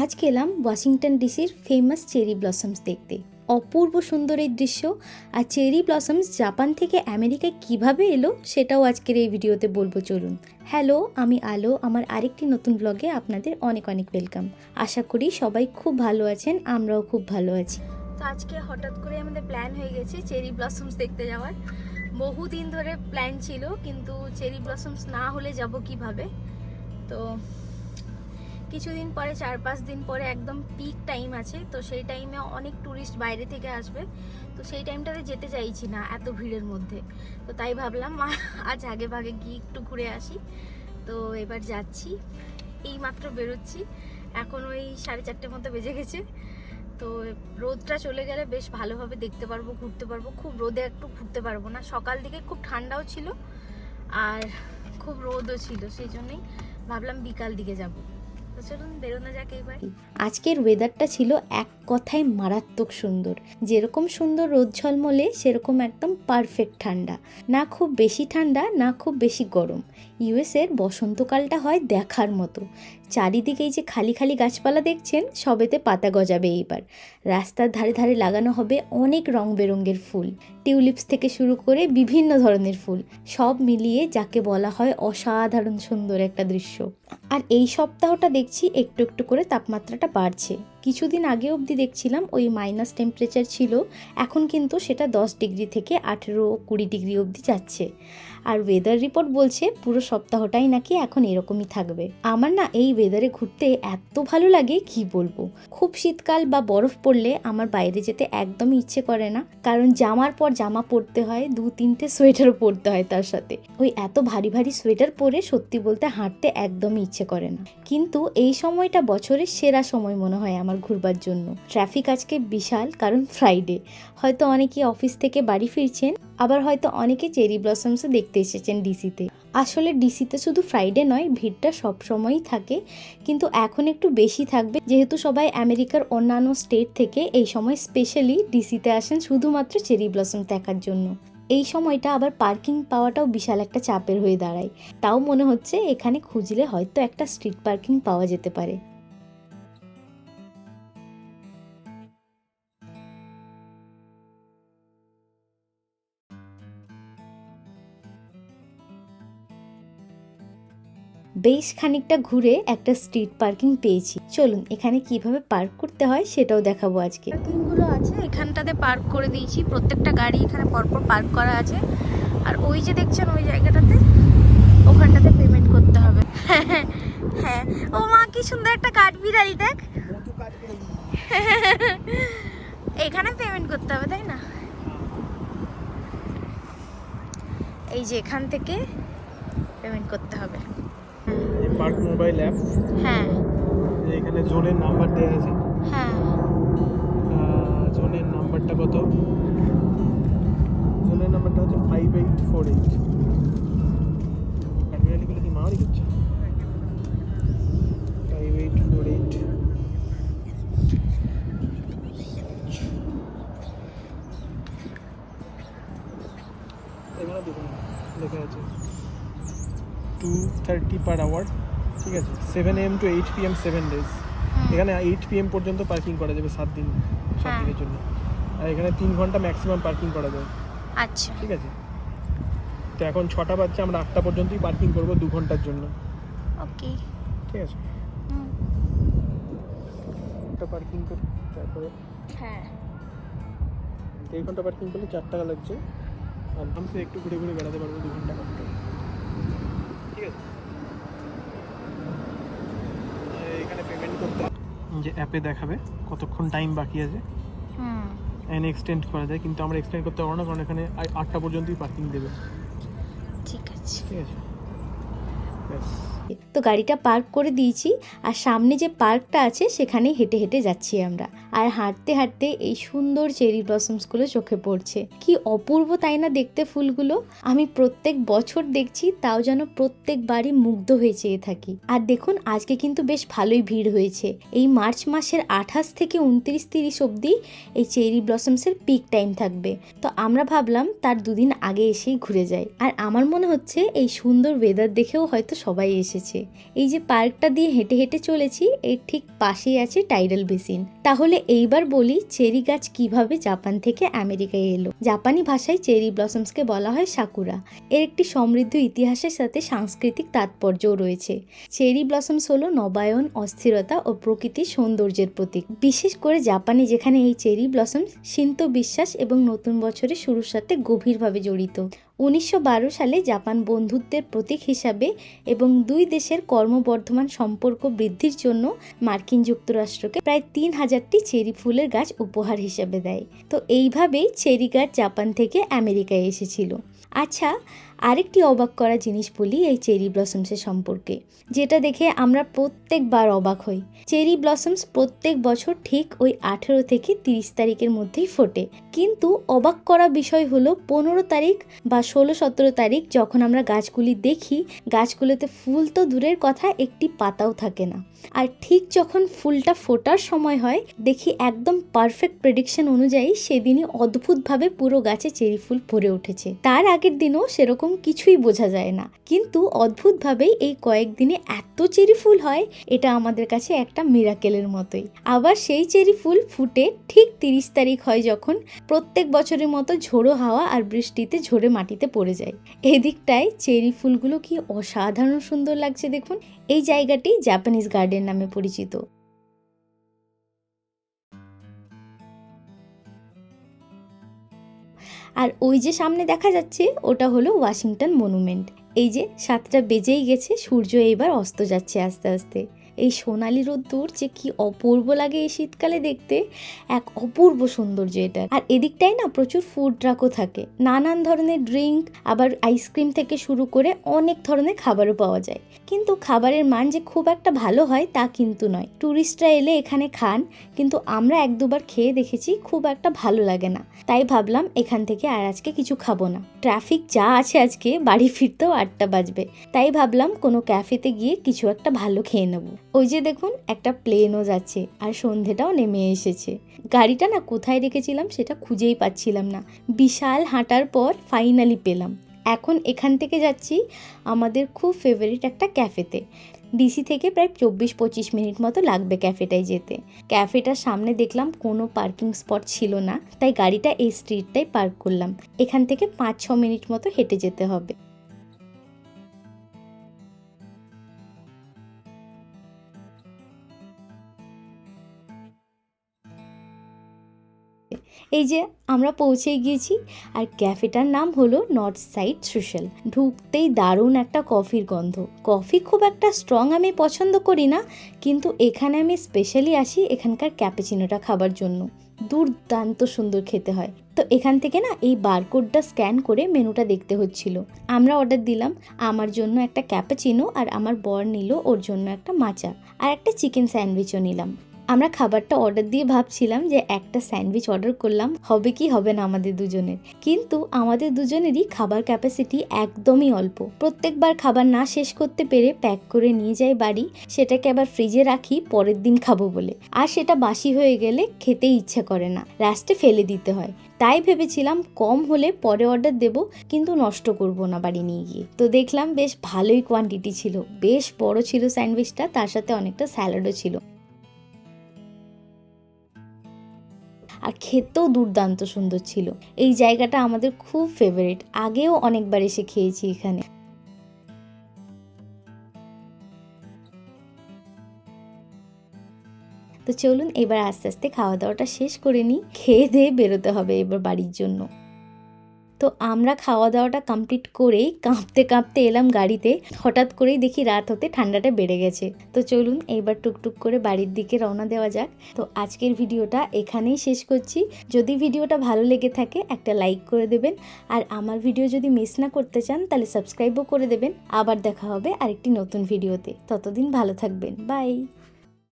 আজ গেলাম ওয়াশিংটন ডিসির ফেমাস চেরি ব্লসমস দেখতে। অপূর্ব সুন্দর এই দৃশ্য। আর চেরি ব্লসমস জাপান থেকে আমেরিকায় কীভাবে এলো সেটাও আজকের এই ভিডিওতে বলব, চলুন। হ্যালো, আমি আলো, আমার আরেকটি নতুন ব্লগে আপনাদের অনেক অনেক ওয়েলকাম আশা করি সবাই খুব ভালো আছেন, আমরাও খুব ভালো আছি। তো আজকে হঠাৎ করে আমাদের প্ল্যান হয়ে গেছে চেরি ব্লসমস দেখতে যাওয়ার। বহুদিন ধরে প্ল্যান ছিল, কিন্তু চেরি ব্লসমস না হলে যাব কীভাবে? তো কিছুদিন পরে, চার পাঁচ দিন পরে একদম পিক টাইম আছে, তো সেই টাইমে অনেক ট্যুরিস্ট বাইরে থেকে আসবে। তো সেই টাইমটাতে যেতে চাইছি না এত ভিড়ের মধ্যে। তো তাই ভাবলাম আজ আগে ভাগে গিয়ে একটু ঘুরে আসি। তো এবার যাচ্ছি, এই মাত্র বেরোচ্ছি। এখন ওই সাড়ে চারটের মতো বেজে গেছে। তো রোদটা চলে গেলে বেশ ভালোভাবে দেখতে পারব, ঘুরতে পারব। খুব রোদে একটু ঘুরতে পারব না। সকাল দিকে খুব ঠান্ডাও ছিল, আর খুব রোদও ছিল, সেই জন্যই ভাবলাম বিকাল দিকে যাব। আজকের ওয়েদারটা ছিল এক কথায় মারাত্মক সুন্দর। যেরকম সুন্দর রোদ ঝলমলে, সেরকম একদম পারফেক্ট ঠান্ডা। না খুব বেশি ঠান্ডা, না খুব বেশি গরম। ইউএসের বসন্তকালটা হয় দেখার মতো। চারিদিকেই যে খালি খালি গাছপালা দেখছেন, সবেতে পাতা গজাবে এইবার। রাস্তার ধারে ধারে লাগানো হবে অনেক রং বেরঙের ফুল। টিউলিপস থেকে শুরু করে বিভিন্ন ধরনের ফুল। সব মিলিয়ে যাকে বলা হয় অসাধারণ সুন্দর একটা দৃশ্য। আর এই সপ্তাহটা দেখছি একটু একটু করে তাপমাত্রাটা বাড়ছে। কিছুদিন আগে অবধি দেখছিলাম ওই মাইনাস টেম্পারেচার ছিল, এখন কিন্তু সেটা দশ ডিগ্রি থেকে আঠেরো কুড়ি ডিগ্রি অবধি যাচ্ছে। আর ওয়েদার রিপোর্ট বলছে পুরো সপ্তাহটাই নাকি এখন এরকমই থাকবে। আমার না এই ওয়েদারে ঘুরতে এত ভালো লাগে, কি বলব? খুব শীতকাল বা বরফ পড়লে আমার বাইরে যেতে একদমই ইচ্ছে করে না। কারণ জামার পর জামা পরতে হয়, দু তিনটে সোয়েটারও পরতে হয় তার সাথে। ওই এত ভারী ভারী সোয়েটার পরে সত্যি বলতে হাঁটতে একদমই ইচ্ছে করে না। কিন্তু এই সময়টা বছরের সেরা সময় মনে হয় আমার ঘুরবার জন্য। ট্রাফিক আজকে বিশাল, কারণ ফ্রাইডে হয়তো অনেকে অফিস থেকে বাড়ি ফিরছেন, আবার হয়তো অনেকে চেরি ব্লসমসও দেখতে এসেছেন ডিসিতে। আসলে ডিসিতে শুধু ফ্রাইডে নয়, ভিড়টা সব সময়ই থাকে। কিন্তু এখন একটু বেশি থাকবে, যেহেতু সবাই আমেরিকার অন্যান্য স্টেট থেকে এই সময় স্পেশালি ডিসিতে আসেন শুধুমাত্র চেরি ব্লসম দেখার জন্য। এই সময়টা আবার পার্কিং পাওয়াটাও বিশাল একটা চাপের হয়ে দাঁড়ায়। তাও মনে হচ্ছে এখানে খুঁজলে হয়তো একটা স্ট্রিট পার্কিং পাওয়া যেতে পারে। বেশ খানিকটা ঘুরে একটা স্ট্রিট পার্কিং পেয়েছি। চলুন, এখানে কীভাবে পার্ক করতে হয় সেটাও দেখাবো আজকে। পার্কিংগুলো আছে, এখানটাতে পার্ক করে দিয়েছি। প্রত্যেকটা গাড়ি এখানে পরপর পার্ক করা আছে। আর ওই যে দেখছেন ওই জায়গাটাতে, ওখানটাতে পেমেন্ট করতে হবে। হ্যাঁ ও মা, কি সুন্দর একটা কাঠবিড়ালি, দেখ। এখানে পেমেন্ট করতে হবে, তাই না? এই যে এখান থেকে পেমেন্ট করতে হবে। পার্ক মোবাইল অ্যাপ হ্যাঁ। এখানে জোনের নাম্বার দেওয়া আছে। হ্যাঁ। জোনের নাম্বারটা কত? জোনের নাম্বারটা হচ্ছে ফাইভ এইট ফোর এইট কাঠবিড়ালিগুলো কি করছে? ফাইভ এইট ফোর এইট এখানে দেখুন লেখা আছে। টু থার্টি পার আওয়ার ঠিক আছে? Seven M two eight P M seven days এখানে এইট পি এম পর্যন্ত পার্কিং করা যাবে সাত দিন সাত হ্যাঁ। দিনের জন্য। আর এখানে তিন ঘণ্টা ম্যাক্সিমাম পার্কিং করা যাবে। আচ্ছা। ঠিক আছে? তো এখন ছটা বাজছে আমরা আটটা পর্যন্তই পার্কিং করব দু ঘণ্টার জন্য। ওকে ঠিক আছে? একটা পার্কিং করি তারপরে হ্যাঁ। এই ঘণ্টা পার্কিং করলে চার টাকা লাগছে। আরামসে একটু ঘুরে ঘুরে বেড়াতে পারব দু ঘণ্টা করতে ঠিক আছে আর এখানে পেমেন্ট করতে যে অ্যাপে দেখাবে কতক্ষণ টাইম বাকি আছে। হুম। এক্সটেন্ড করা যায় কিন্তু আমরা এক্সটেন্ড করতে পারব না কারণ এখানে আটটা পর্যন্তই পার্কিং দেবে। ঠিক আছে। ঠিক আছে? ব্যাস তো গাড়িটা পার্ক করে দিয়েছি আর সামনে যে পার্কটা আছে সেখানে হেঁটে হেঁটে যাচ্ছি আমরা। আর হাঁটতে হাঁটতে এই সুন্দর চেরি ব্লসমসগুলো চোখে পড়ছে। কি অপূর্ব তাই না দেখতে ফুলগুলো? আমি প্রত্যেক বছর দেখছি তাও যেন প্রত্যেকবারই মুগ্ধ হয়ে চেয়ে থাকি। আর দেখুন, আজকে কিন্তু বেশ ভালোই ভিড় হয়েছে। এই মার্চ মাসের আঠাশ থেকে উনত্রিশ তিরিশ অবধি এই চেরি ব্লসমসের পিক টাইম থাকবে। তো আমরা ভাবলাম তার দুদিন আগে এসেই ঘুরে যাই। আর আমার মনে হচ্ছে এই সুন্দর ওয়েদার দেখেও হয়তো সবাই এসেছে। এই যে পার্কটা দিয়ে হেঁটে হেঁটে চলেছি, এর ঠিক পাশেই আছে টাইডাল বেসিন। তাহলে এইবার বলি চেরি গাছ কীভাবে জাপান থেকে আমেরিকায় এলো। জাপানি ভাষায় চেরি ব্লসমসকে বলা হয় সাকুরা। এর একটি সমৃদ্ধ ইতিহাসের সাথে সাংস্কৃতিক তাৎপর্যও রয়েছে। চেরি ব্লসমস হলো নবায়ন, অস্থিরতা ও প্রকৃতির সৌন্দর্যের প্রতীক। বিশেষ করে জাপানে যেখানে এই চেরি ব্লসমস শিন্ত বিশ্বাস এবং নতুন বছরের শুরুর সাথে গভীরভাবে জড়িত। উনিশশো বারো সালে জাপান বন্ধুত্বের প্রতীক হিসাবে এবং দুই দেশের কর্মবর্ধমান সম্পর্ক বৃদ্ধির জন্য মার্কিন যুক্তরাষ্ট্রকে প্রায় তিন হাজারটি চেরি ফুলের গাছ উপহার হিসাবে দেয়। তো এইভাবেই চেরি গাছ জাপান থেকে আমেরিকায় এসেছিল। আচ্ছা আরেকটি অবাক করা জিনিস বলি এই চেরি ব্লসমসের সম্পর্কে, যেটা দেখে আমরা প্রত্যেকবার অবাক হই। চেরি ব্লসমস প্রত্যেক বছর ঠিক ওই আঠেরো থেকে তিরিশ তারিখের মধ্যেই ফোটে। কিন্তু অবাক করা বিষয় হলো পনেরো তারিখ বা ষোলো সতেরো তারিখ যখন আমরা গাছগুলি দেখি, গাছগুলোতে ফুল তো দূরের কথা, একটি পাতাও থাকে না। আর ঠিক যখন ফুলটা ফোটার সময় হয়, দেখি একদম পারফেক্ট প্রেডিকশন অনুযায়ী সেদিনই অদ্ভুতভাবে পুরো গাছে চেরি ফুল ভরে উঠেছে। তার আগের দিনও সেরকম কিছুই বোঝা যায় না। কিন্তু অদ্ভুতভাবেই এই কয়েকদিনে এত চেরি ফুল হয়, এটা আমাদের কাছে একটা মিরাকেলের মতোই। আবার সেই চেরি ফুল ফুটে ঠিক তিরিশ তারিখ হয় যখন প্রত্যেক বছরের মতো ঝোড়ো হাওয়া আর বৃষ্টিতে ঝরে মাটিতে পড়ে যায়। এদিকটায় চেরি ফুলগুলো কি অসাধারণ সুন্দর লাগছে দেখুন। এই জায়গাটি জাপানিজ গার্ডেন নামে পরিচিত। আর ওই যে সামনে দেখা যাচ্ছে, ওটা হলো ওয়াশিংটন মনুমেন্ট। এই যে সাতটা বেজেই গেছে, সূর্য এইবার অস্ত যাচ্ছে আস্তে আস্তে। এই সোনালি রোদ্দুর যে কি অপূর্ব লাগে এই শীতকালে দেখতে, এক অপূর্ব সৌন্দর্য এটা। আর এদিকটাই না প্রচুর ফুড ট্রাকও থাকে। নানান ধরনের ড্রিঙ্ক আবার আইসক্রিম থেকে শুরু করে অনেক ধরনের খাবারও পাওয়া যায়। কিন্তু খাবারের মান যে খুব একটা ভালো হয় তা কিন্তু নয়। ট্যুরিস্টরা এলে এখানে খান, কিন্তু আমরা এক দুবার খেয়ে দেখেছি খুব একটা ভালো লাগে না। তাই ভাবলাম এখান থেকে আর আজকে কিছু খাব না। ট্রাফিক যা আছে আজকে, বাড়ি ফিরতেও আটটা বাজবে। তাই ভাবলাম কোনো ক্যাফেতে গিয়ে কিছু একটা ভালো খেয়ে নেব। ওই যে দেখুন, একটা প্লেনও যাচ্ছে আর সন্ধেটাও নেমে এসেছে। গাড়িটা না কোথায় রেখেছিলাম সেটা খুঁজেই পাচ্ছিলাম না। বিশাল হাঁটার পর ফাইনালি পেলাম। এখন এখান থেকে যাচ্ছি আমাদের খুব ফেভারিট একটা ক্যাফেতে। ডিসি থেকে প্রায় চব্বিশ পঁচিশ মিনিট মতো লাগবে ক্যাফেটায় যেতে। ক্যাফেটার সামনে দেখলাম কোনো পার্কিং স্পট ছিল না, তাই গাড়িটা এই স্ট্রিটটাই পার্ক করলাম। এখান থেকে পাঁচ ছ মিনিট মতো হেঁটে যেতে হবে। এই যে আমরা পৌঁছে গিয়েছি, আর ক্যাফেটার নাম হলো নর্থ সাইড সোশ্যাল ঢুকতেই দারুণ একটা কফির গন্ধ। কফি খুব একটা স্ট্রং আমি পছন্দ করি না, কিন্তু এখানে আমি স্পেশালি আসি এখানকার ক্যাপেচিনোটা খাবার জন্য। দুর্দান্ত সুন্দর খেতে হয়। তো এখান থেকে না এই বারকোডটা স্ক্যান করে মেনুটা দেখতে হচ্ছিল। আমরা অর্ডার দিলাম আমার জন্য একটা ক্যাপাচিনো আর আমার বর নিল ওর জন্য একটা মাচা। আর একটা চিকেন স্যান্ডউইচও নিলাম। আমরা খাবারটা অর্ডার দিয়ে ভাবছিলাম যে একটা স্যান্ডউইচ অর্ডার করলাম, হবে কি হবে না আমাদের দুজনের। কিন্তু আমাদের দুজনেরই খাবার ক্যাপাসিটি একদমই অল্প। প্রত্যেকবার খাবার না শেষ করতে পেরে প্যাক করে নিয়ে যাই বাড়ি, সেটাকে আবার ফ্রিজে রাখি, পরের দিন খাব বলে। আর সেটা বাসি হয়ে গেলে খেতে ইচ্ছা করে না লাস্টে ফেলে দিতে হয়। তাই ভেবেছিলাম কম হলে পরে অর্ডার দেব, কিন্তু নষ্ট করব না বাড়ি নিয়ে গিয়ে। তো দেখলাম বেশ ভালোই কোয়ান্টিটি ছিল, বেশ বড় ছিল স্যান্ডউইচটা, তার সাথে অনেকটা স্যালাডও ছিল। আর খেতেও দুর্দান্ত সুন্দর ছিল। এই জায়গাটা আমাদের খুব ফেভারিট আগেও অনেকবার এসে খেয়েছি এখানে। তো চলুন, এবার আস্তে আস্তে খাওয়া দাওয়াটা শেষ করে নিই। খেয়ে দিয়ে বেরোতে হবে এবার বাড়ির জন্য। তো আমরা খাওয়া দাওয়াটা কমপ্লিট করেই কাঁপতে কাঁপতে এলাম গাড়িতে। হঠাৎ করেই দেখি রাত হতে ঠান্ডাটা বেড়ে গেছে। তো চলুন এইবার টুকটুক করে বাড়ির দিকে রওনা দেওয়া যাক। তো আজকের ভিডিওটা এখানেই শেষ করছি। যদি ভিডিওটা ভালো লেগে থাকে, একটা লাইক করে দেবেন। আর আমার ভিডিও যদি মিস না করতে চান, তাহলে সাবস্ক্রাইবও করে দেবেন। আবার দেখা হবে আরেকটি নতুন ভিডিওতে। ততদিন ভালো থাকবেন। বাই